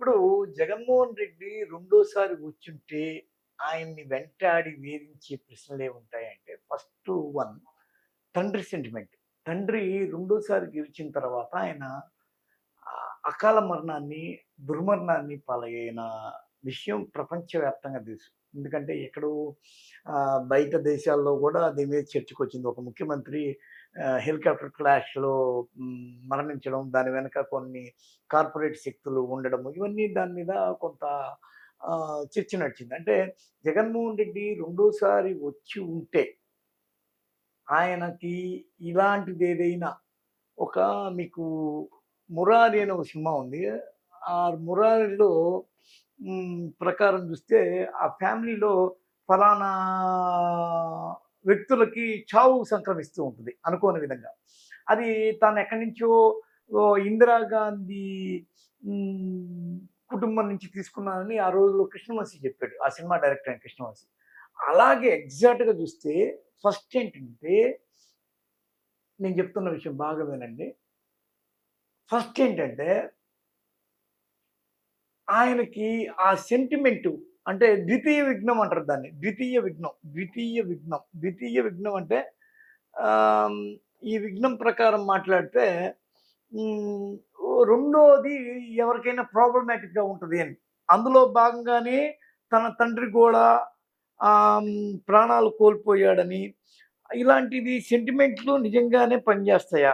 ఇప్పుడు జగన్మోహన్ రెడ్డి రెండోసారి వచ్చుంటే ఆయన్ని వెంటాడి వేధించే ప్రశ్నలు ఏముంటాయంటే ఫస్ట్ వన్ తండ్రి సెంటిమెంట్ తండ్రి రెండోసారి గెలిచిన తర్వాత ఆయన అకాల మరణాన్ని దుర్మరణాన్ని పాలైన విషయం ప్రపంచవ్యాప్తంగా తెలుసు. ఎందుకంటే ఎక్కడో బయట దేశాల్లో కూడా దీని మీద చర్చకు వచ్చింది ఒక ముఖ్యమంత్రి హెలికాప్టర్ క్లాష్లో మరణించడం దాని వెనక కొన్ని కార్పొరేట్ శక్తులు ఉండడం ఇవన్నీ దాని మీద కొంత చర్చ నడిచింది. అంటే జగన్మోహన్ రెడ్డి రెండోసారి వచ్చి ఉంటే ఆయనకి ఇలాంటిది ఏదైనా ఒక మీకు మురారి అనే ఒక సినిమా ఉంది. ఆ మురారిలో ప్రకారం చూస్తే ఆ ఫ్యామిలీలో ఫలానా వ్యక్తులకి చావు సంక్రమిస్తూ ఉంటుంది అనుకోని విధంగా. అది తాను ఎక్కడి నుంచో ఇందిరాగాంధీ కుటుంబం నుంచి తీసుకున్నానని ఆ రోజులో కృష్ణవంశీ చెప్పాడు. ఆ సినిమా డైరెక్టర్ అయిన కృష్ణవంశీ అలాగే ఎగ్జాక్ట్గా చూస్తే ఫస్ట్ ఏంటంటే నేను చెప్తున్న విషయం బాగా వినండి ఫస్ట్ ఏంటంటే ఆయనకి ఆ సెంటిమెంటు అంటే ద్వితీయ విఘ్నం అంటారు దాన్ని. ద్వితీయ విఘ్నం ద్వితీయ విఘ్నం. ద్వితీయ విఘ్నం అంటే ఈ విఘ్నం ప్రకారం మాట్లాడితే రెండోది ఎవరికైనా ప్రాబ్లమాటిక్గా ఉంటుంది అని. అందులో భాగంగానే తన తండ్రి కూడా ప్రాణాలు కోల్పోయాడని. ఇలాంటివి సెంటిమెంట్లు నిజంగానే పనిచేస్తాయా?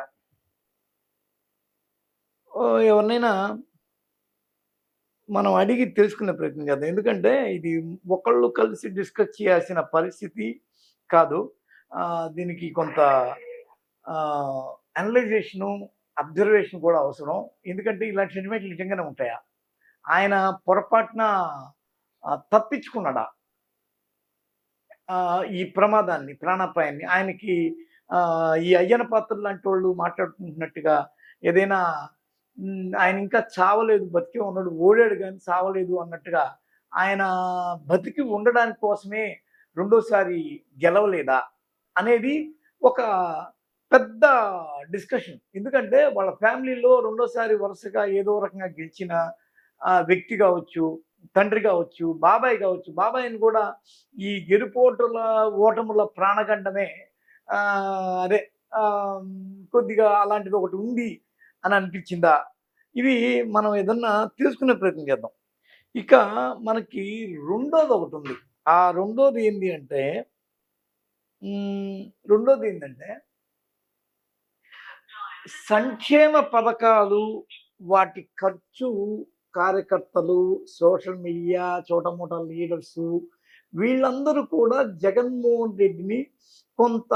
ఎవరినైనా మనం అడిగి తెలుసుకునే ప్రయత్నం చేద్దాం. ఎందుకంటే ఇది ఒకళ్ళు కలిసి డిస్కస్ చేయాల్సిన పరిస్థితి కాదు. దీనికి కొంత అనలైజేషను అబ్జర్వేషన్ కూడా అవసరం. ఎందుకంటే ఇలాంటి సెంటిమెంట్లు నిజంగానే ఉంటాయా? ఆయన పొరపాటున తప్పించుకున్నాడా? ఈ ప్రమాదాన్ని ప్రాణాపాయాన్ని ఆయనకి ఈ అయ్యన పాత్రలు లాంటి వాళ్ళు మాట్లాడుకుంటున్నట్టుగా ఏదైనా ఆయన ఇంకా చావలేదు బతికే ఉన్నాడు ఓడాడు కానీ చావలేదు అన్నట్టుగా ఆయన బతికి ఉండడానికి కోసమే రెండోసారి గెలవలేదా అనేది ఒక పెద్ద డిస్కషన్. ఎందుకంటే వాళ్ళ ఫ్యామిలీలో రెండోసారి వరుసగా ఏదో రకంగా గెలిచిన వ్యక్తి కావచ్చు తండ్రి కావచ్చు బాబాయ్ కావచ్చు బాబాయ్ని కూడా ఈ గెలుపోటుల ఓటముల ప్రాణగండమే అదే కొద్దిగా అలాంటిది ఒకటి ఉంది అని అనిపించిందా? ఇవి మనం ఏదన్నా తెలుసుకునే ప్రయత్నం చేద్దాం. ఇక మనకి రెండోది ఒకటి ఉంది. ఆ రెండోది ఏంటి అంటే రెండోది ఏంటంటే సంక్షేమ పథకాలు వాటి ఖర్చు కార్యకర్తలు సోషల్ మీడియా చోటమోట లీడర్స్ వీళ్ళందరూ కూడా జగన్మోహన్ రెడ్డిని కొంత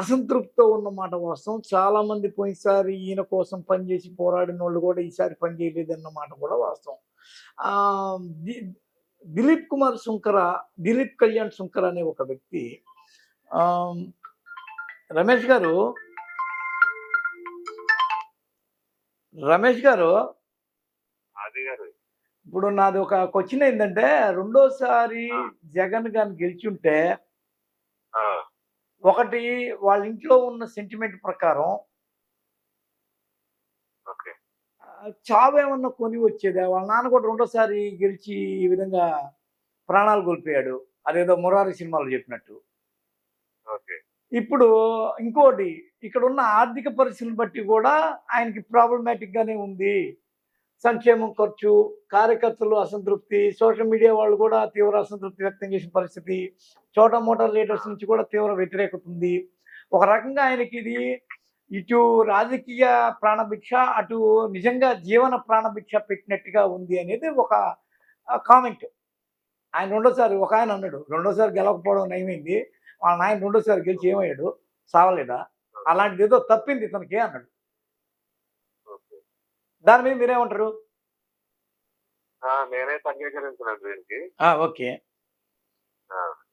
అసంతృప్తితో ఉన్నమాట వాస్తవం. చాలా మంది పోయినసారి ఈయన కోసం పనిచేసి పోరాడిన వాళ్ళు కూడా ఈసారి పనిచేయలేదన్నమాట కూడా వాస్తవం. దిలీప్ కుమార్ శుంకర దిలీప్ కళ్యాణ్ శుంకర్ అనే ఒక వ్యక్తి రమేష్ గారు రమేష్ గారు? అది గారు ఇప్పుడు నాది ఒక క్వశ్చన్ ఏంటంటే రెండోసారి జగన్ గారిని గెలిచుంటే ఆ, ఒకటి వాళ్ళ ఇంట్లో ఉన్న సెంటిమెంట్ ప్రకారం ఓకే. ఆ, చావు ఏమన్నా కొని వచ్చేదా? వాళ్ళ నాన్న కూడా రెండోసారి గెలిచి ఈ విధంగా ప్రాణాలు కోల్పోయాడు. అదేదో మురారి సినిమాలో చెప్పినట్టు. ఓకే. ఇప్పుడు ఇంకోటి ఇక్కడ ఉన్న ఆర్థిక పరిస్థితిని బట్టి కూడా ఆయనకి ప్రాబ్లమాటిక్ గానే ఉంది. సంక్షేమం ఖర్చు కార్యకర్తలు అసంతృప్తి సోషల్ మీడియా వాళ్ళు కూడా తీవ్ర అసంతృప్తి వ్యక్తం చేసిన పరిస్థితి చోట మోటార్ లీడర్స్ నుంచి కూడా తీవ్ర వ్యతిరేకత ఉంది. ఒక రకంగా ఆయనకి ఇది ఇటు రాజకీయ ప్రాణభిక్ష అటు నిజంగా జీవన ప్రాణభిక్ష పెట్టినట్టుగా ఉంది అనేది ఒక కామెంట్. ఆయన రెండోసారి ఒక ఆయన అన్నాడు రెండోసారి గెలవకపోవడం నయమైంది. వాళ్ళ నాయన రెండోసారి గెలిచి ఏమయ్యాడు? సావలేదా? అలాంటిది ఏదో తప్పింది ఇతనికి అన్నాడు. దాని మీద మీరేమంటారు? అంగీకరించలేదు దీనికి. ఓకే.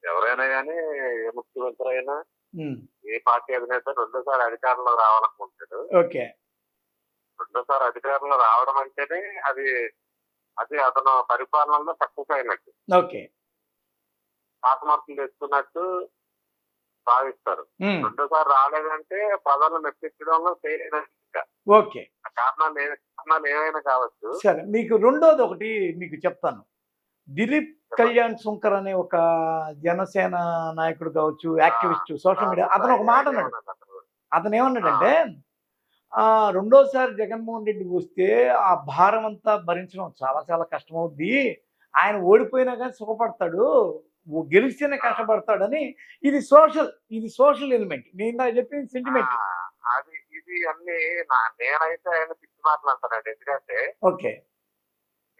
ఎవరైనా కానీ ఏ ముఖ్యమంత్రి అయినా ఉమ్, ఏ పార్టీ అధినేత రెండోసారి అధికారంలో రావాలనుకుంటాడు. ఓకే. రెండోసారి అధికారంలో రావడం అంటేనే అది అది అతను పరిపాలనలో సక్సెస్ అయినట్టు ఓకే. పాత మార్కులు తెచ్చుకున్నట్టు భావిస్తారు రెండోసారి రాలేదంటే పదాలు మెప్పించడంలో ఫెయిల్ అయినట్టు ఇంకా. ఓకే. కారణాలు ఏ కారణాలు ఏమైనా కావచ్చు. సరే మీకు రెండోది ఒకటి మీకు చెప్తాను. దిలీప్ కళ్యాణ్ శంకర్ అనే ఒక జనసేన నాయకుడు కావచ్చు యాక్టివిస్ట్ సోషల్ మీడియా అతను ఒక మాట అన్నాడు. అతను? ఏమన్నాడంటే ఆ. రెండోసారి జగన్మోహన్ రెడ్డి వస్తే ఆ భారం అంతా భరించడం చాలా చాలా కష్టమవుద్ది. ఆయన ఓడిపోయినా కానీ సుఖపడతాడు గెలిస్తేనే కష్టపడతాడని ఇది సోషల్ ఇది సోషల్ ఎలిమెంట్ నేను చెప్పింది సెంటిమెంట్ అది ఇది అన్ని నా- నేనైతే ఆయన పిచ్చి మాటలు అంటానండి. ఎందుకంటే ఓకే.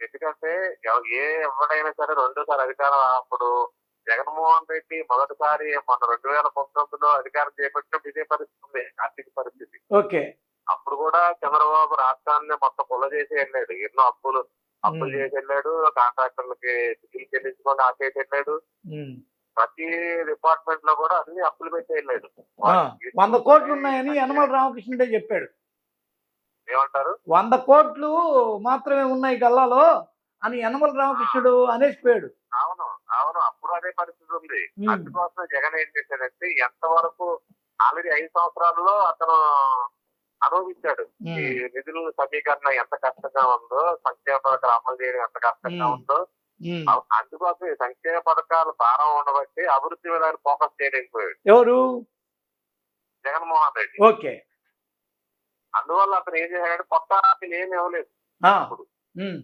ఎందుకంటే ఏ ఎవరైనా సరే రెండోసారి అధికారం అప్పుడు జగన్మోహన్ రెడ్డి మొదటిసారి మొన్న రెండు వేల పంతొమ్మిదిలో అధికారం చేపట్టినప్పుడు ఇదే పరిస్థితి ఉంది ఆర్థిక పరిస్థితి. ఓకే. అప్పుడు కూడా చంద్రబాబు రాష్ట్రాన్ని మొత్తం పొల చేసి వెళ్ళాడు. ఎన్నో అప్పులు అప్పులు. చేసి వెళ్ళాడు కాంట్రాక్టర్లకి చెల్లించుకొని ఆపేసి వెళ్ళాడు. ప్రతి డిపార్ట్మెంట్లో కూడా అన్ని అప్పులు పెట్టి వెళ్ళాడు ఆ, వంద కోట్లు ఉన్నాయని యనమల రామకృష్ణుడే చెప్పాడు. ఏమంటారు? వంద కోట్లు మాత్రమే ఉన్నాయి గల్లాలో అని యనమల రామకృష్ణుడు అనేసిపోయాడు. అవును అవును అప్పుడు అదే పరిస్థితి ఉంది. అందుకోసం జగన్ ఏం చేశాడంటే ఎంతవరకు ఆల్రెడీ ఐదు సంవత్సరాల్లో అతను అనుభవించాడు. ఈ. నిధుల సమీకరణ ఎంత కష్టంగా ఉందో సంక్షేమ పథకాలు అమలు చేయడం ఎంత కష్టంగా. ఉందో అందుకోసం ఈ సంక్షేమ పథకాలు భారం ఉండబట్టి అభివృద్ధి మీద ఫోకస్ చేయలేకపోయాడు. ఎవరు? జగన్మోహన్ రెడ్డి. ఓకే. అందువల్ల అతను ఏం చేశాడంటే కొత్త హామీలు ఏమి ఇవ్వలేదు. ఉమ్.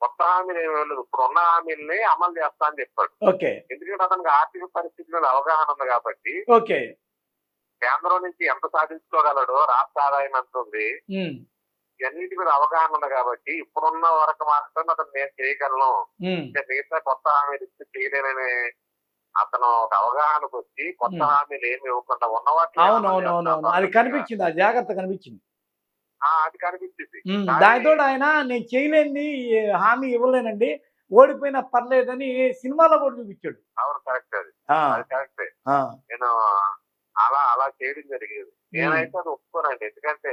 కొత్త హామీలు ఏమి ఇవ్వలేదు. ఇప్పుడు ఉన్న హామీల్ని అమలు చేస్తా అని చెప్పాడు. ఓకే. ఎందుకంటే అతనికి ఆర్థిక పరిస్థితి మీద అవగాహన ఉంది కాబట్టి ఓకే. కేంద్రం నుంచి ఎంత సాధించుకోగలడో రాష్ట్ర ఆదాయం ఎంత ఉంది. ఇవన్నిటి మీద అవగాహన ఉంది కాబట్టి ఇప్పుడున్న వరకు మాత్రం అతను నేను చేయగలను. మిగతా కొత్త హామీలు ఇస్తే చేయలేనని అతను ఒక అవగాహనకు వచ్చి కొత్త. హామీలు ఏమి ఇవ్వకుండా ఉన్న వాటిని అవును అమలు అవును అవును అవును చేస్తా అది కనిపించింది ఆ జాగ్రత్త కనిపించింది. ఆ, అది కనిపించింది. దానితో ఆయన నేను చేయలేని హామీ ఇవ్వలేనండి ఓడిపోయినా పర్లేదని సినిమాలో కూడా చూపించాడు. అవును కరెక్ట్ అది. కరెక్టే. నేను అలా అలా చేయడం జరిగేది. నేనైతే అది ఒప్పుకోనండి. ఎందుకంటే.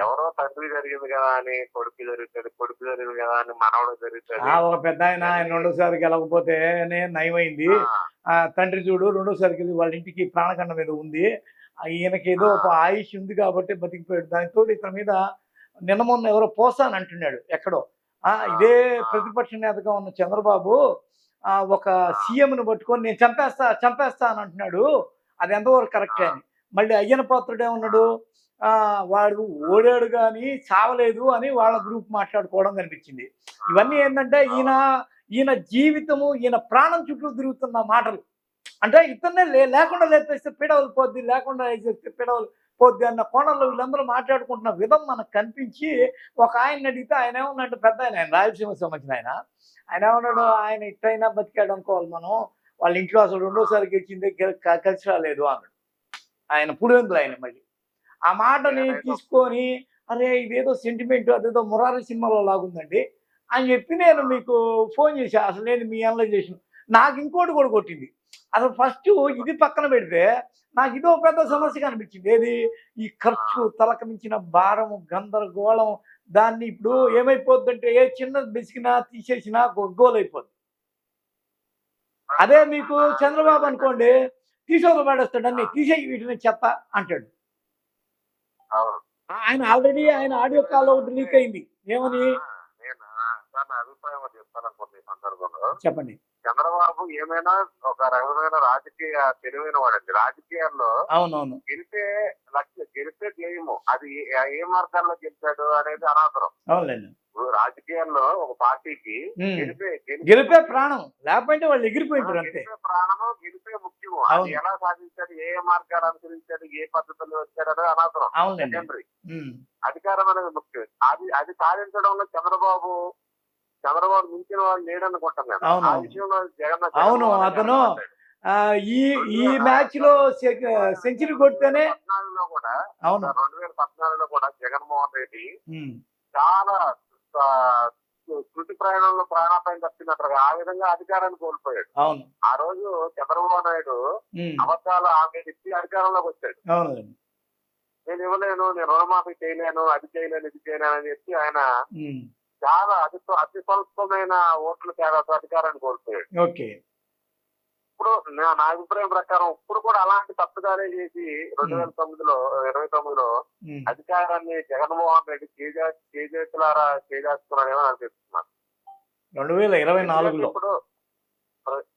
ఎవరో తండ్రి జరిగింది కదా అని కొడుకు జరుగుతుంది కొడుకు జరిగింది కదా అని మనవడు జరుగుతుంది ఆ, ఒక పెద్ద ఆయన ఆయన రెండోసారి గెలకపోతే నయమైంది. తండ్రి చూడు రెండోసారికి వెళ్ళి ఇంటికి ప్రాణఖండం మీద ఉంది. ఈయనకి ఏదో ఒక ఆయుష్ ఉంది కాబట్టి బతికిపోయాడు. దానితో ఇతని మీద నిన్న మొన్న ఎవరో పోసాను అంటున్నాడు ఎక్కడో. ఆ ఇదే ప్రతిపక్ష నేతగా ఉన్న చంద్రబాబు ఆ, ఒక సీఎంను పట్టుకొని నేను చంపేస్తా చంపేస్తా అని అంటున్నాడు. అది ఎంతవరకు కరెక్టే అని. మళ్ళీ అయ్యన పాత్రుడే ఉన్నాడు ఆ, వాడు ఓడాడు కానీ చావలేదు అని వాళ్ళ గ్రూప్ మాట్లాడుకోవడం కనిపించింది. ఇవన్నీ ఏంటంటే ఈయన ఈయన జీవితము ఈయన ప్రాణం చుట్టూ తిరుగుతున్న మాటలు. అంటే ఇతన్నే లే లేకుండా లేపేస్తే పిడవలు పోద్ది లేకుండా వేసేస్తే పిడవలు పోద్ది అన్న కోణంలో వీళ్ళందరూ మాట్లాడుకుంటున్న విధం మనకు కనిపించి ఒక ఆయన అడిగితే ఆయన ఏమన్నాడు? పెద్ద ఆయన ఆయన రాయలసీమ సంబంధించిన ఆయన. ఆయన ఏమన్నాడు? ఆయన ఇట్టయినా బతికాడు అనుకోవాలి మనం. వాళ్ళ ఇంట్లో అసలు రెండోసారి గెలిచిందే కలిసి రాలేదు అన్నాడు. ఆయన పులివెందులు ఆయన మళ్ళీ. ఆ మాటని తీసుకొని అరే ఇదేదో సెంటిమెంట్ అదేదో మురారి సినిమాలో లాగుందండి అని చెప్పి నేను మీకు ఫోన్ చేశా. అసలు నేను మీ అనలైజేషన్ నాకు ఇంకోటి కూడా కొట్టింది. అసలు ఫస్ట్ ఇది పక్కన పెడితే నాకు ఇదో పెద్ద సమస్య కనిపించింది. ఏది? ఈ ఖర్చు తలక మించిన భారము గందరగోళం దాన్ని ఇప్పుడు ఏమైపోద్దంటే ఏ చిన్న బెసికినా తీసేసినా గోల్ అయిపోద్ది అదే మీకు చంద్రబాబు అనుకోండి. తీసేది అన్ని తీసేయి వీటిని చెత్త అంటాడు. అవును. ఆయన ఆల్రెడీ ఆయన ఆడియో కాల్ ఒకటి లీక్ అయింది. ఏమని? చెప్పండి. చంద్రబాబు ఏమైనా ఒక రకమైన రాజకీయ తెలివైన వాడండి. రాజకీయాల్లో అవునవును. గెలిపే లక్ష్య గెలిపే ధ్యేయము అది ఏ- మార్గాల్లో గెలిచాడు అనేది అనవసరం అవునులేండి. ఇప్పుడు రాజకీయాల్లో ఒక పార్టీకి. గెలిపే గెలిపే ప్రాణం లేకపోతే వాళ్ళు ఎగిరిపోయింటారు అంతే గెలిపే ప్రాణము గెలిపే ముఖ్యము. అది ఎలా సాధించాడు ఏ మార్గాలు అనుసరించాడు ఏ పద్ధతుల్లో వచ్చాడు అనేది అనవసరం సెకండరీ. అధికారం అనేది ముఖ్యం అది అది సాధించడంలో చంద్రబాబు చంద్రబాబు మించిన వాళ్ళు అవును, ఆ. విషయంలో జగన్ అవును, అతను ఈ ఈ మ్యాచ్లో సెంచరీ కొడితేనే పద్నాలుగులో కూడా రెండు వేల పద్నాలుగులో కూడా జగన్మోహన్ రెడ్డి. చాలా శృతి ప్రయాణంలో ప్రాణాపాయం తప్పినట్టుగా ఆ విధంగా అధికారాన్ని కోల్పోయాడు. ఆ రోజు చంద్రబాబు నాయుడు. అబద్ధాలు ఆమె ఇచ్చి అధికారంలోకి వచ్చాడు. నేను ఇవ్వలేను నేను రుణమాఫీ చేయలేను అది చేయలేను ఇది చేయలేను అని చెప్పి ఆయన. చాలా అతి అతి స్వల్పమైన ఓట్ల తేడాతో అధికారాన్ని కోల్పోయాడు. ఇప్పుడు నా అభిప్రాయం ప్రకారం ఇప్పుడు కూడా అలాంటి తప్పుదారే చేసి రెండు వేల తొమ్మిదిలో ఇరవై తొమ్మిదిలో. అధికారాన్ని జగన్మోహన్ రెడ్డి చేజా చేజేతులారా చేజేస్తున్నాడేమో అనిపిస్తున్నాను రెండు వేల ఇరవై నాలుగులో ఇప్పుడు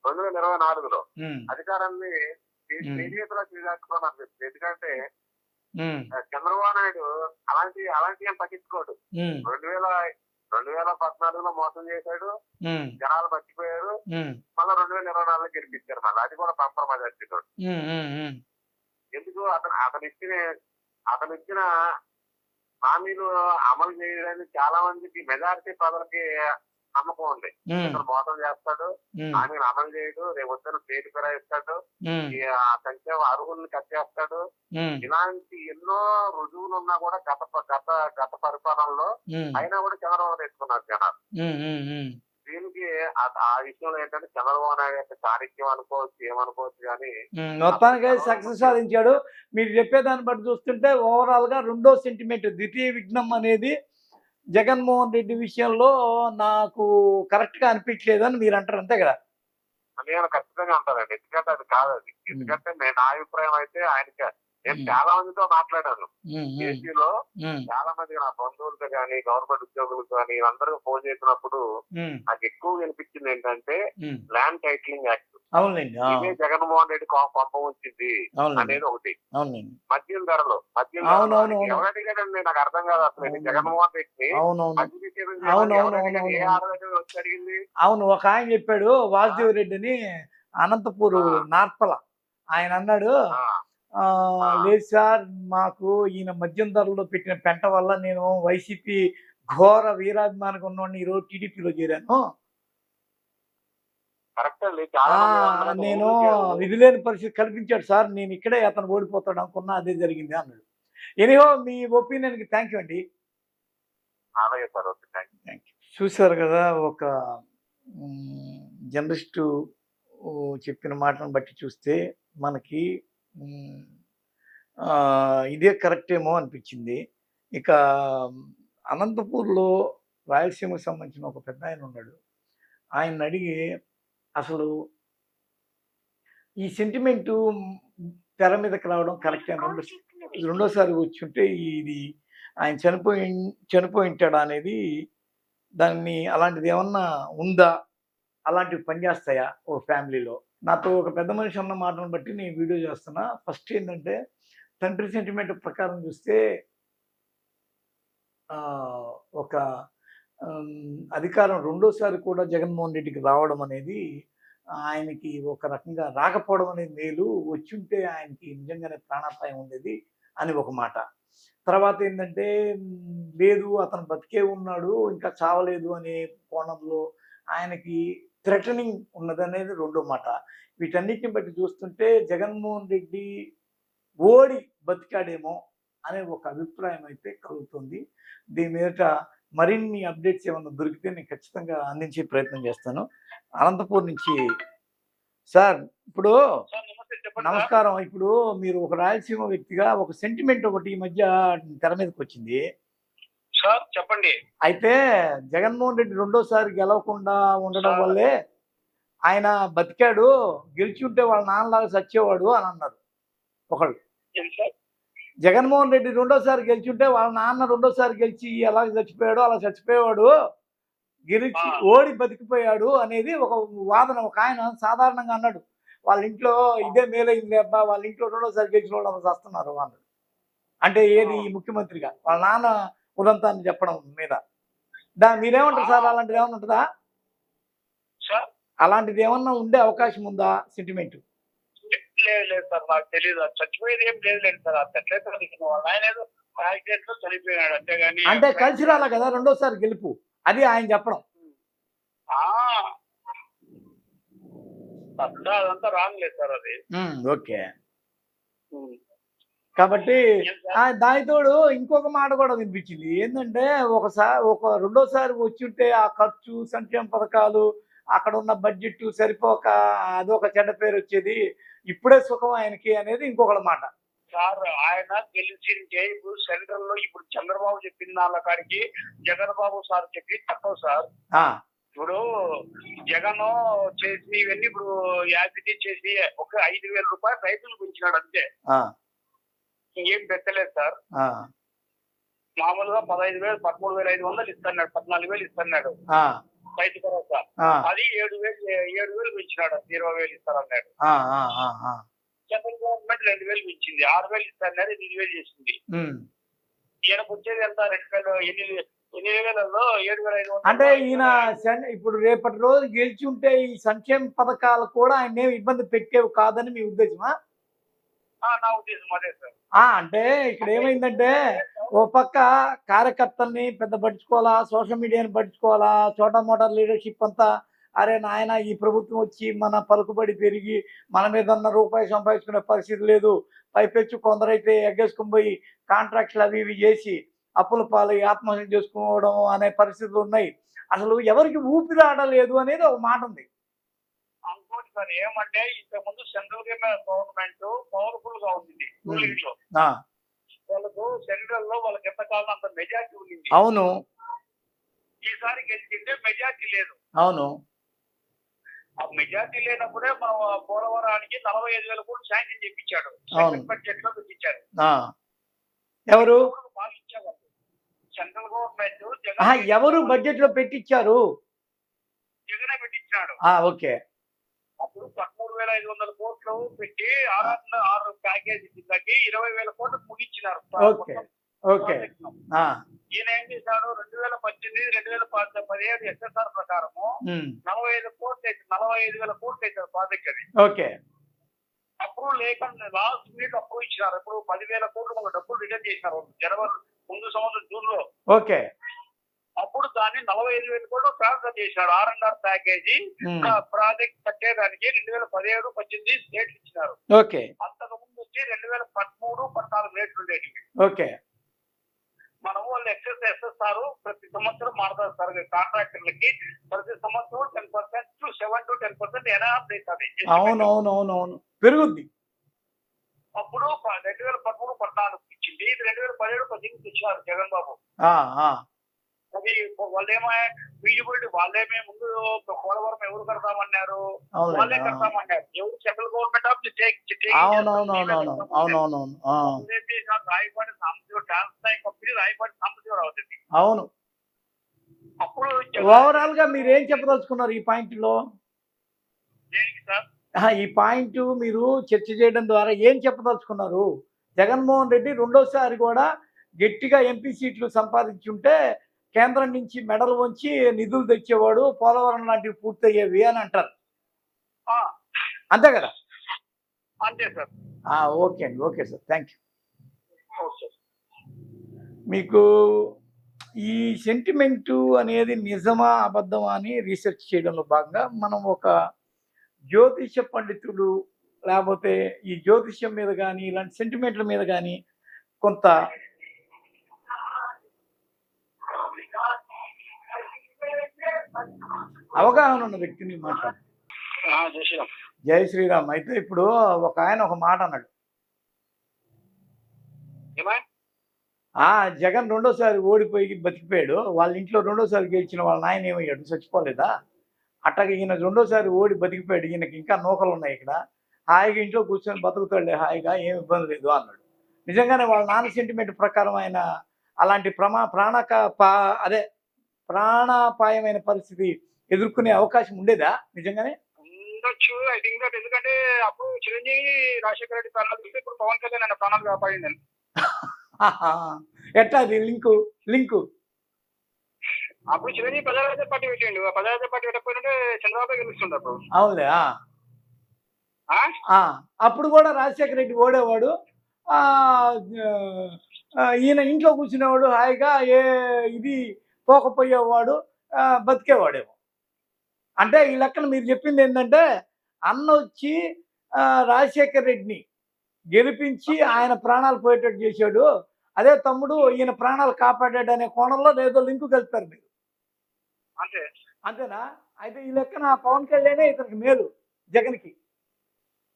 రెండు వేల ఇరవై నాలుగులో. అధికారాన్ని. చేజేతులా చేజేస్తున్నాడు అనిపిస్తుంది ఎందుకంటే చంద్రబాబు నాయుడు అలాంటి అలాంటి ఏం పట్టించుకోడు. రెండు వేల రెండు వేల పద్నాలుగులో మోసం చేశాడు. జనాలు మర్చిపోయారు. మళ్ళీ రెండు వేల ఇరవై నాలుగులో గెలిపించారు మళ్ళీ అది కూడా. ఉమ్. ఉమ్. ఎందుకు అతను అతను ఇచ్చిన అతను ఇచ్చిన హామీలు అమలు చేయడానికి చాలా మందికి మెజారిటీ ప్రజలకి నమ్మకం ఉంది. ఇతను మోసం చేస్తాడు. హామీలు అమలు చేయడు రేపు వచ్చిన పేరు ఫిరాయిస్తాడు. ఈ ఆ సంక్షేమ అర్హుల్ని కట్ చేస్తాడు ఉమ్. ఇలాంటి ఎన్నో రుజువులు ఉన్నా కూడా గత గత గత పరిపాలనలో. అయినా కూడా చంద్రబాబు తెచ్చుకున్నారు జనాలు. దీనికి ఆ- విషయంలో ఏంటంటే చంద్రబాబు నాయుడు యొక్క చారిత్యం అనుకోవచ్చు ఏమనుకోవచ్చు కానీ మొత్తానికి సక్సెస్ సాధించాడు మీరు చెప్పేదాన్ని బట్టి చూస్తుంటే ఓవరాల్గా రెండో సెంటిమెంట్ ద్వితీయ విఘ్నం అనేది జగన్మోహన్ రెడ్డి విషయంలో నాకు కరెక్ట్గా అనిపించలేదని మీరు అంటారు అంతే కదా? నేను ఖచ్చితంగా అంటానండి. ఎందుకంటే అది కాదు అది. ఎందుకంటే నేను నా అభిప్రాయం అయితే ఆయనకి. నేను. చాలా మందితో మాట్లాడాను. ఏసీలో ఉమ్, చాలా మంది నా బంధువులతో కానీ గవర్నమెంట్ ఉద్యోగులతో కానీ అందరూ ఫోన్ చేసినప్పుడు నాకు ఎక్కువ వినిపించింది ఏంటంటే. ల్యాండ్ టైటిలింగ్ యాక్ట్ ఇదే జగన్మోహన్ రెడ్డి పంప అవునులేండి. అనేది ఒకటి. మద్యం ధరలు మద్యం అవును, ధరలు అవును, అవును. ఎవరు అడిగాడండి నాకు అర్థం కాదు అసలు. జగన్మోహన్ నిషేధం అవును, ఒక ఆయన చెప్పాడు వాసుదేవ్ రెడ్డిని అనంతపూర్. నార్పల. ఆయన అన్నాడు లేదు సార్ మాకు ఈయన మద్యం ధరలో పెట్టిన పెంట వల్ల నేను వైసీపీ ఘోర వీరాభిమానికి ఉన్నవాడిని ఈరోజు టీడీపీలో చేరాను. నేను ఊరికే విధిలేని పరిస్థితి కల్పించాడు సార్. నేను ఇక్కడే అతను ఓడిపోతాడు అనుకున్నా అదే జరిగింది అన్నాడు. ఎనిహో మీ ఒపీనియన్కి థ్యాంక్ యూ అండి. చూశారు కదా ఒక జర్నలిస్టు చెప్పిన మాటను బట్టి చూస్తే మనకి ఇదే కరెక్ట్ ఏమో అనిపించింది. ఇక అనంతపూర్లో రాయలసీమకు సంబంధించిన ఒక పెద్ద ఆయన ఉన్నాడు. ఆయన అడిగి అసలు ఈ సెంటిమెంటు తెర మీదకి రావడం కరెక్ట్ అని రెండో రెండోసారి వచ్చి ఉంటే ఇది ఆయన చనిపోయి చనిపోయి ఉంటాడా అనేది దాన్ని అలాంటిది ఏమన్నా ఉందా? అలాంటివి పనిచేస్తాయా ఓ ఫ్యామిలీలో? నాతో ఒక పెద్ద మనిషి అన్న మాటను బట్టి నేను వీడియో చేస్తున్నా. ఫస్ట్ ఏంటంటే తండ్రి సెంటిమెంట్ ప్రకారం చూస్తే ఒక అధికారం రెండోసారి కూడా జగన్మోహన్ రెడ్డికి రావడం అనేది ఆయనకి ఒక రకంగా రాకపోవడం అనేది మేలు. వచ్చుంటే ఆయనకి నిజంగానే ప్రాణాపాయం ఉండేది అని ఒక మాట. తర్వాత ఏంటంటే లేదు అతను బతికే ఉన్నాడు ఇంకా చావలేదు అనే కోణంలో ఆయనకి థ్రెటనింగ్ ఉన్నదనేది రెండో మాట. వీటన్నిటిని బట్టి చూస్తుంటే జగన్మోహన్ రెడ్డి ఓడి బతికాడేమో అనే ఒక అభిప్రాయం అయితే కలుగుతుంది. దీని మీదట మరిన్ని అప్డేట్స్ ఏమైనా దొరికితే నేను ఖచ్చితంగా అందించే ప్రయత్నం చేస్తాను. అనంతపూర్ నుంచి సార్ ఇప్పుడు. నమస్కారం. ఇప్పుడు మీరు ఒక రాయలసీమ వ్యక్తిగా ఒక సెంటిమెంట్ ఒకటి ఈ మధ్య తెర మీదకి వచ్చింది. సార్ చెప్పండి అయితే జగన్మోహన్ రెడ్డి రెండోసారి గెలవకుండా ఉండడం. వల్లే ఆయన బతికాడు గెలిచి ఉంటే వాళ్ళ నాన్నలాగా చచ్చేవాడు అని అన్నారు ఒకళ్ళు జగన్మోహన్ రెడ్డి రెండోసారి గెలిచి ఉంటే వాళ్ళ నాన్న రెండోసారి గెలిచి ఎలా చచ్చిపోయాడు అలా చచ్చిపోయేవాడు గెలిచి. ఓడి బతికిపోయాడు అనేది ఒక వాదన ఒక ఆయన సాధారణంగా అన్నాడు వాళ్ళ ఇంట్లో ఇదే మేలైంది అబ్బా వాళ్ళ ఇంట్లో రెండోసారి గెలిచిన వాళ్ళు వస్తున్నారు అన్నాడు అంటే ఏది. ముఖ్యమంత్రిగా వాళ్ళ నాన్న ఉదంతాన్ని చెప్పడం మీద. దా మీరేమంటారు సార్? అలాంటిది ఏమన్నా ఉంటుందా? సార్? అలాంటిది ఏమన్నా ఉండే అవకాశం ఉందా సెంటిమెంట్ లేదు లేదు సార్ నాకు తెలియదు చచ్చిపోయేది ఏం లేదు లేదు సార్. ఆయన ఏదో యాక్సిడెంట్లో చనిపోయినాడు అంతేగాని అంటే కలిసి రాలే కదా రెండోసారి గెలుపు? అది ఆయన చెప్పడం. అదంతా రాంగ్ లేదు సార్ అది. ఓకే. కాబట్టి దానితోడు ఇంకొక మాట కూడా వినిపించింది. ఏంటంటే ఒకసారి ఒక రెండోసారి వచ్చుంటే ఆ ఖర్చు సంక్షేమ పథకాలు అక్కడ ఉన్న బడ్జెట్ సరిపోక అదొక చెడ్డ పేరు వచ్చేది. ఇప్పుడే సుఖం ఆయనకి అనేది ఇంకొకటి మాట. సార్ ఆయన గెలిచింటే ఇప్పుడు సెంట్రల్లో ఇప్పుడు చంద్రబాబు చెప్పిన దాని కాడికి జగన్ బాబు సార్ చెప్పి తక్కువ సార్. ఇప్పుడు జగన్ చేసి ఇవన్నీ ఇప్పుడు యాజిటీ చేసి ఒక ఐదు వేల రూపాయలు రైతులకు ఇచ్చినాడు అంతే. ఇంకేం పెట్టలేదు సార్. మామూలుగా పదహైదు వేలు పదమూడు వేల ఐదు వందలు ఇస్తున్నాడు పద్నాలుగు వేలు ఇస్తున్నాడు. రైతు భరోసా అది ఏడు వేలు ఏడు వేలు ఇచ్చినాడు ఇరవై వేలు ఇస్తారన్నాడు. సెంట్రల్ గవర్నమెంట్ రెండు వేలు ఇచ్చింది ఆరు వేలు ఇస్తారన్నారు ఎనిమిది వేలు చేసింది. ఈయనకు వచ్చేది ఎంత? రెండు వేలు ఎనిమిది ఎనిమిది వేలలో ఏడు వేల ఐదు వందలు అంటే ఈయన ఇప్పుడు రేపటి రోజు గెలిచి ఉంటే ఈ సంక్షేమ పథకాలు కూడా ఆయన ఇబ్బంది పెట్టేవి కాదని మీ ఉద్దేశమా? నా ఉద్దేశం అదే సార్. అంటే ఇక్కడ ఏమైందంటే ఓ పక్క కార్యకర్తల్ని పెద్ద పట్టించుకోవాలా సోషల్ మీడియాని పట్టించుకోవాలా చోటా మోటార్ లీడర్షిప్ అంతా అరే నాయన ఈ ప్రభుత్వం వచ్చి మన పలుకుబడి పెరిగి మన మీద ఉన్న రూపాయి సంపాదించుకునే పరిస్థితి లేదు. పైపెచ్చు కొందరైతే ఎగ్గేసుకుని పోయి కాంట్రాక్ట్లు అవి ఇవి చేసి అప్పుల పాలు ఆత్మహత్య చేసుకోవడం అనే పరిస్థితులు ఉన్నాయి. అసలు ఎవరికి ఊపిరి ఆడలేదు అనేది ఒక మాట ఉంది. సార్ ఏమంటే ఇంతకు ముందు సెంట్రల్ గవర్నమెంట్ పవర్ఫుల్గా ఉంది రూలింగ్లో వాళ్ళకు సెంట్రల్లో వాళ్ళకి ఎంత కాలం అంత మెజార్టీ ఉంది అవును. ఈసారి గెలిచింటే మెజార్టీ లేదు. అవును. ఆ మెజార్టీ లేనప్పుడే మన పోలవరానికి నలభై ఐదు వేల కోట్లు శాంక్షన్ చేయించాడు. బడ్జెట్లో పెట్టించారు. ఎవరు? సెంట్రల్ గవర్నమెంట్ ఎవరు బడ్జెట్లో పెట్టించారు? జగనే పెట్టించాడు. ఓకే. అప్పుడు పదమూడు వేల ఐదు వందల కోట్లు పెట్టి ఆరు ఆరు ప్యాకేజీ కిందకి ఇరవై వేల కోట్లు ముగించినారు ఓకే. ఓకే ఆ, ఈయన ఏం చేశాడు రెండు వేల పద్దెనిమిది రెండు వేల పద్- పదిహేడు ఎస్ఎస్ఆర్ ప్రకారము ఉమ్, నలభై ఐదు కోట్లు అయితే నలభై ఐదు వేల కోట్లు అయితే ప్రాజెక్ట్ అది ఓకే అప్రూవ్ లేకుండా లాస్ట్ మినిట్ అప్రూవ్ ఇచ్చినారు ఇప్పుడు పదివేల కోట్లు మనకు డబ్బులు రిటర్న్ చేసినారు జనవరి ముందు సంవత్సరం జూన్లో ఓకే అప్పుడు దాన్ని నలభై ఐదు వేల కోట్లు ట్రాన్స్ఫర్ చేసినాడు R and R package project కట్టేదానికి రెండు వేల పదిహేడు పద్దెనిమిది స్టేట్లు ఇచ్చినారు. ఓకే. అంతకు ముందు వచ్చి రెండు వేల పదమూడు పద్నాలుగు రేట్లు ఉండేవి ఓకే. మనము వాళ్ళు ఎక్సెస్ ఎస్ఎస్ఆర్ ప్రతి సంవత్సరం మారుతారు సార్. కాంట్రాక్టర్లకి ప్రతి సంవత్సరం ten percent to seven to ten percent ఎనాప్ అవుతుంది అవును అవును అవును అవును. పెరుగుద్ది. అప్పుడు రెండు వేల పదమూడు పద్నాలుగు ఇచ్చింది. ఇది రెండు వేల పదిహేడు పద్దెనిమిది ఇచ్చినారు జగన్ బాబు. అది వాళ్ళేమో ఫీజిబిలిటీ వాళ్ళేమే ముందు పోలవరం ఎవరు కడతామన్నారు? వాళ్ళే. కడతామన్నారు. ఎవరు సెంట్రల్ గవర్నమెంట్ ఆఫ్ రాయపాటి సాంస్కృతిక ట్రాన్స్ఫర్ కంపెనీ రాయపాటి సాంస్కృతిక అవుతుంది. అవును. అప్పుడు ఓవరాల్గా మీరు ఏం చెప్పదలుచుకున్నారు ఈ పాయింట్లో? ఈ పాయింట్ మీరు చర్చ చేయడం ద్వారా ఏం చెప్పదలుచుకున్నారు? జగన్మోహన్ రెడ్డి రెండోసారి కూడా గట్టిగా ఎంపీ సీట్లు సంపాదించుంటే కేంద్రం నుంచి మెడలు వంచి నిధులు తెచ్చేవాడు పోలవరం లాంటివి పూర్తయ్యేవి అని అంటారు. అంతే కదా? అంతే సార్. ఓకే అండి ఓకే సార్ థ్యాంక్ యూ. మీకు ఈ సెంటిమెంటు అనేది నిజమా అబద్ధమా అని రీసెర్చ్ చేయడంలో భాగంగా మనం ఒక జ్యోతిష పండితుడు లేకపోతే ఈ జ్యోతిష్యం మీద కానీ ఇలాంటి సెంటిమెంట్ల మీద కానీ కొంత అవగాహన ఉన్న వ్యక్తిని మాట్లాడు జై శ్రీరామ్. అయితే ఇప్పుడు ఒక ఆయన ఒక మాట అన్నాడు. ఆ జగన్ రెండోసారి ఓడిపోయి బతికిపోయాడు. వాళ్ళ ఇంట్లో రెండోసారి గెలిచిన వాళ్ళ నాయన ఏమయ్యాడు? చచ్చిపోలేదా? అట్టగా ఈయన రెండోసారి ఓడి బతికిపోయాడు. ఈయనకి ఇంకా నూకలు ఉన్నాయి ఇక్కడ. హాయిగా ఇంట్లో కూర్చొని బతుకుతాడులే హాయిగా ఏం ఇబ్బంది లేదు అన్నాడు. నిజంగానే వాళ్ళ నాన్న సెంటిమెంట్ ప్రకారం ఆయన అలాంటి ప్రమా ప్రాణక అదే ప్రాణాపాయమైన పరిస్థితి ఎదుర్కొనే అవకాశం ఉండేదా నిజంగానే? ఉండొచ్చు. ఐ థింక్ దట్ ఎందుకంటే అప్పుడు చిరంజీవి రాజశేఖర రెడ్డి ప్రాణాలు చూస్తే ఇప్పుడు పవన్ కళ్యాణ్ ఆయన ప్రాణాలు కాపాడింది. ఎట్లా అది లింకు? లింకు? అప్పుడు చిరంజీవి ప్రజారాజ్య పార్టీ పెట్టిండు. ప్రజారాజ్య పార్టీ పెట్టకపోయింటే చంద్రబాబు గెలుస్తుండే అప్పుడు. అవునులే ఆ. ఆ? ఆ, అప్పుడు కూడా రాజశేఖర రెడ్డి ఓడేవాడు. ఈయన ఇంట్లో కూర్చునేవాడు హాయిగా ఏ ఇది పోకపోయేవాడు బతికేవాడేమో. అంటే ఈ లెక్కన మీరు చెప్పింది ఏంటంటే అన్న వచ్చి రాజశేఖర రెడ్డిని గెలిపించి ఆయన ప్రాణాలు పోయేటట్టు చేశాడు. అదే తమ్ముడు ఈయన ప్రాణాలు కాపాడాడు అనే కోణంలో ఏదో లింకు కలుపుతారు మీరు. అంతే. అంతేనా? అయితే ఈ లెక్కన పవన్ కళ్యాణే ఇతనికి మేలు జగన్కి.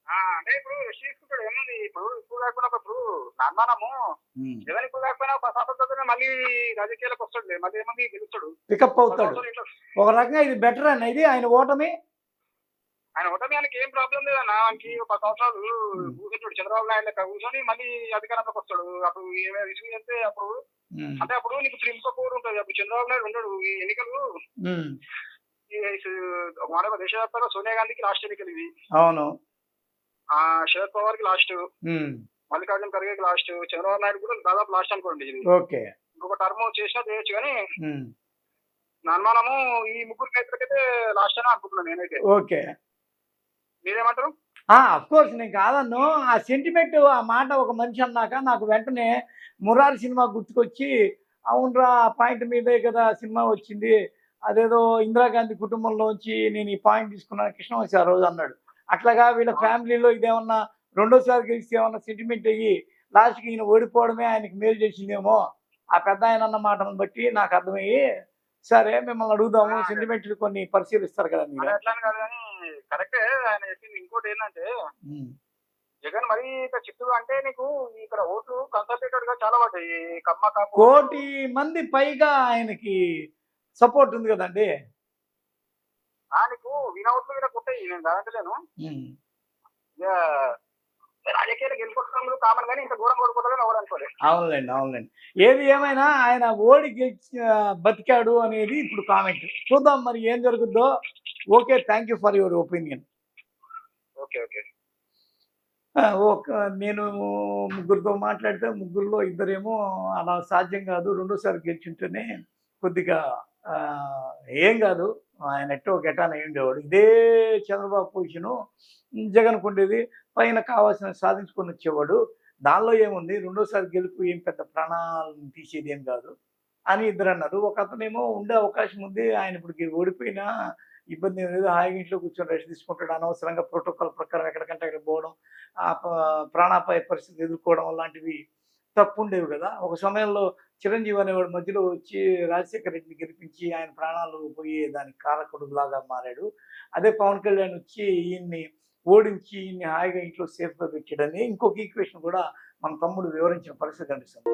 అంటే ఇప్పుడు తీసుకుంటాడు. ఏముంది? ఇప్పుడు ఇప్పుడు కాకుండా ఇప్పుడు ఉమ్. జగన్ ఇప్పుడు కాకపోయినా ఒక సంవత్సరం మళ్ళీ రాజకీయాలకు వస్తాడు మళ్ళీ ఏమంది? గెలుస్తాడు. పికప్ అవుతాడు. ఒక రకంగా ఇది బెటర్ అన్న ఇది ఆయన ఓటమి? ఆయన ఓటమి ఆయనకి ఏం ప్రాబ్లం లేదన్న. ఆయనకి ఒక సంవత్సరాలు కూర్చుంటాడు. చంద్రబాబు నాయుడు లెక్క కూర్చొని మళ్ళీ అధికారంలోకి వస్తాడు. అప్పుడు ఏమైనా రిస్క్ చేస్తే అప్పుడు. అంటే అప్పుడు నీకు త్రిముఖ పోరు ఉంటుంది. అప్పుడు చంద్రబాబు నాయుడు ఉండడు. ఈ ఎన్నికలు మాట దేశవ్యాప్తంగా సోనియా గాంధీకి లాస్ట్ ఎన్నికలు ఇవి. అవును. ఆ శరద్ పవార్కి లాస్ట్. మల్లికార్జున ఖర్గేకి లాస్ట్ చంద్రబాబు నాయుడు కూడా దాదాపు లాస్ట్ అనుకోండి ఇది. ఓకే. ఇంకొక టర్మ్ చేసినా చేయొచ్చు కానీ. నా అనుమానము ఈ ముగ్గురు నేతలకైతే లాస్ట్ అని అనుకుంటున్నాను నేనైతే. ఓకే. మీరేమంటారు? అఫ్ కోర్స్ నేను కాదన్ను. ఆ సెంటిమెంట్ ఆ మాట ఒక మనిషి అన్నాక నాకు వెంటనే మురారి సినిమా గుర్తుకొచ్చి అవునరా ఆ పాయింట్ మీదే కదా సినిమా వచ్చింది. అదేదో ఇందిరాగాంధీ కుటుంబంలోంచి నేను ఈ పాయింట్ తీసుకున్నాను కృష్ణవంశీ ఆ రోజు అన్నాడు. అట్లాగా వీళ్ళ ఫ్యామిలీలో ఇదేమన్నా రెండోసారి గెలిస్తే ఏమన్నా సెంటిమెంట్ అయ్యి లాస్ట్కి ఈయన ఓడిపోవడమే ఆయనకి మేలు చేసిందేమో ఆ పెద్ద ఆయన అన్న మాటను బట్టి నాకు అర్థమయ్యి సరే మిమ్మల్ని అడుగుదాము సెంటిమెంట్లు కొన్ని పరిశీలిస్తారు కదా మీరు. కరెక్టే ఆయన చెప్పింది. ఇంకోటి ఏంటంటే. జగన్ మరీ చిట్టుగా అంటే నీకు ఇక్కడ ఓట్లు కన్సల్టేటెడ్గా చాలా పడ్డాయి. కోటి మంది పైగా ఆయనకి సపోర్ట్ ఉంది కదండి. నీకు విన ఓట్లు విన కొట్టాయి నేను కాదంటలేను కామన్ కానీ ఇంత ఘోరం ఓడిపోతాడని ఎవరు అనుకోలేదు. అవునులేండి అవునులేండి. ఏది ఏమైనా ఆయన ఓడి గెలిచి బతికాడు అనేది ఇప్పుడు కామెంట్. చూద్దాం మరి ఏం జరుగుద్దో. Okay thank you for your opinion okay okay. ఒక నేను ముగ్గురితో మాట్లాడితే ముగ్గురులో ఇద్దరేమో అలా సాధ్యం కాదు. రెండోసారి గెలిచింటేనే కొద్దిగా ఏం కాదు. ఆయన ఎట్టో గెటాన్ అయి ఉండేవాడు. ఇదే చంద్రబాబు పొజిషను జగన్ ఉండేది పైన కావాల్సిన సాధించుకొని వచ్చేవాడు. దానిలో ఏముంది? రెండోసారి గెలుపు ఏం పెద్ద ప్రాణాలను తీసేది ఏం కాదు. అని ఇద్దరు అన్నారు. ఒక అతనేమో ఉండే అవకాశం ఉంది ఆయన ఇప్పుడు ఓడిపోయినా ఇబ్బంది ఏం లేదు. హాయిగా ఇంట్లో కూర్చొని రెస్ట్ తీసుకుంటాడు. అనవసరంగా ప్రోటోకాల్ ప్రకారం ఎక్కడికంటే అక్కడ పోవడం ఆ ప్రాణాపాయ పరిస్థితి ఎదుర్కోవడం లాంటివి తప్పు ఉండేవి కదా. ఒక సమయంలో చిరంజీవి అనేవాడు మధ్యలో వచ్చి రాజశేఖర రెడ్డిని గెలిపించి ఆయన ప్రాణాలు పోయే దానికి కారకుడు లాగా మారాడు. అదే పవన్ కళ్యాణ్ వచ్చి ఈయన్ని ఓడించి ఈయన్ని హాయిగా ఇంట్లో సేఫ్గా పెట్టాడని ఇంకొక ఈక్వేషన్ కూడా మన తమ్ముడు వివరించిన పరిస్థితి కనిపిస్తుంది.